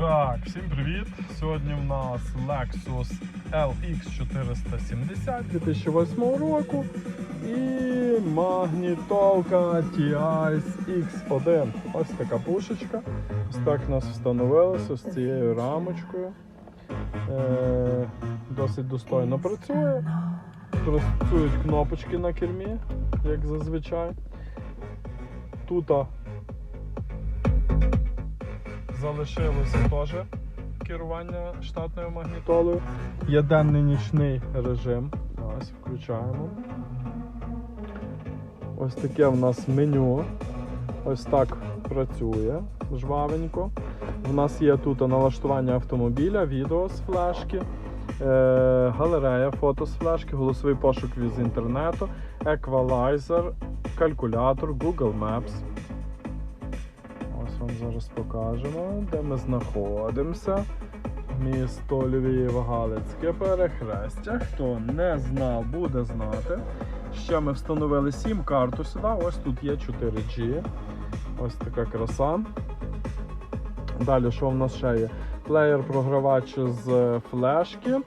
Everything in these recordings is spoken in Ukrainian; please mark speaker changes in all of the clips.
Speaker 1: Так, всім привіт! Сьогодні в нас Lexus LX 470 2008 року і магнітолка TIS X1. Ось така пушечка. Ось так нас встановилося з цією рамочкою. Е, досить достойно працює. Працюють кнопочки на кермі, як зазвичай. Тут залишилося теж керування штатною магнітолою. Є денний нічний режим. Ось включаємо. Ось таке в нас меню. Ось так працює жвавенько. У нас є тут налаштування автомобіля, відео з флешки, е, галерея, фото з флешки, голосовий пошук з інтернету, еквалайзер, калькулятор, Google Maps. Вам зараз покажемо, де ми знаходимося. Місто Львів, Галицьке перехрестя. Хто не знав, буде знати. Ще ми встановили сім-карту сюди. Ось тут є 4G. Ось така краса. Далі, що в нас ще є? Плеєр-програвач з флешки.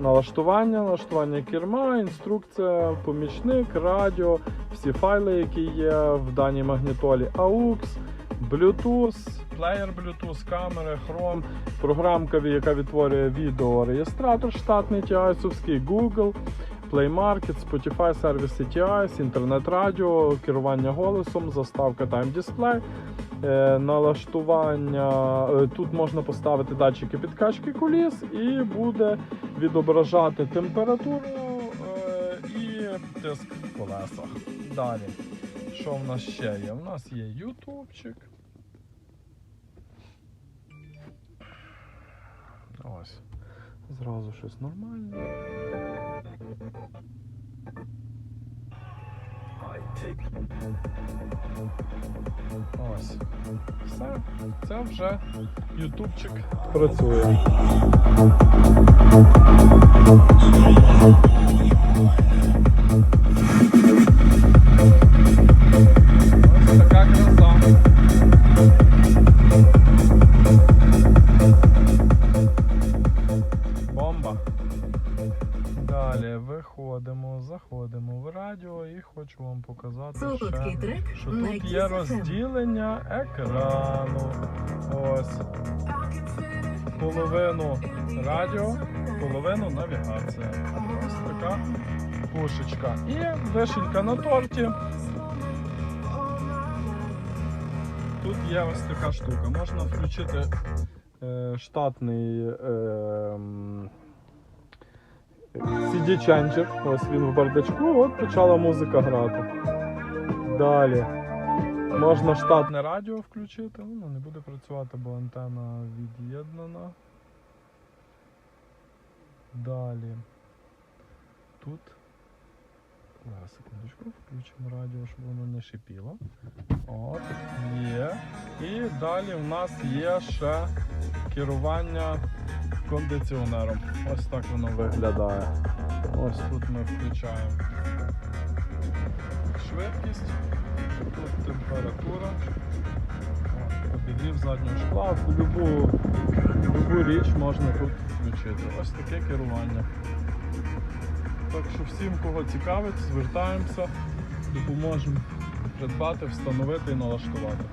Speaker 1: Налаштування, налаштування керма, інструкція, помічник, радіо, всі файли, які є в даній магнітолі, AUX, Bluetooth, плеєр Bluetooth, камери, Chrome, програмка, яка відтворює відео, реєстратор штатний TI-овський, Google, Play Market, Spotify, сервіси TI, інтернет-радіо, керування голосом, заставка Time Display. Е, налаштування. е, Тут можна поставити датчики підкачки коліс і буде відображати температуру е, і тиск в колесах. Далі. Що в нас ще є? У нас є ютубчик. Ось. Зразу щось нормальне. Ось. Все. Це вже ютубчик працює. Ось Далі виходимо, заходимо в радіо і хочу вам показати ще, що тут є розділення екрану. Ось. Половину радіо, половину навігація. Ось така пушечка. І вишенька на торті. Тут є ось така штука. Можна включити е, штатний е, CD ченджер. Ось він в бардачку, от почала музика грати. Далі. Можна штатне радіо включити. Ну, не буде працювати, бо антенна від'єднана. Далі. Тут. Зараз секундочку, включимо радіо, щоб воно не шипіло. От, є. І далі в нас є ще керування кондиціонером. Ось так воно виглядає. Ось тут ми включаємо швидкість, тут температура, обігрів заднього шкла. В любу, любу річ можна тут включити. Ось таке керування. Так що всім, кого цікавить, звертаємося, допоможемо придбати, встановити і налаштувати.